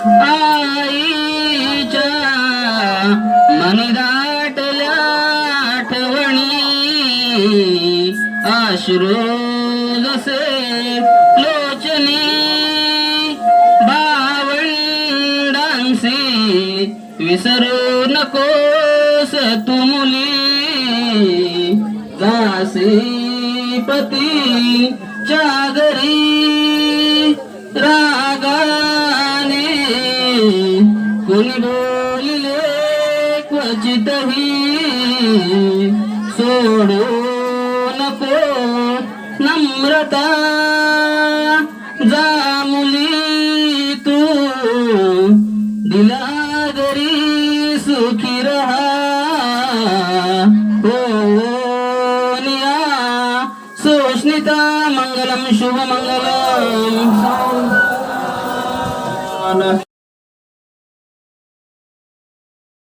आईच्या मनी दाटल्या आठवणी अश्रू जसे लोचनी भावंडांसी विसरू नकोस तू मुली. जासी पती घरी कोणी बोलले क्वचितही सोडो नको नम्रता जा मुली तू? दिला जरी सुखी रहा सुष्णिता शुभ शुभमङ्गलम्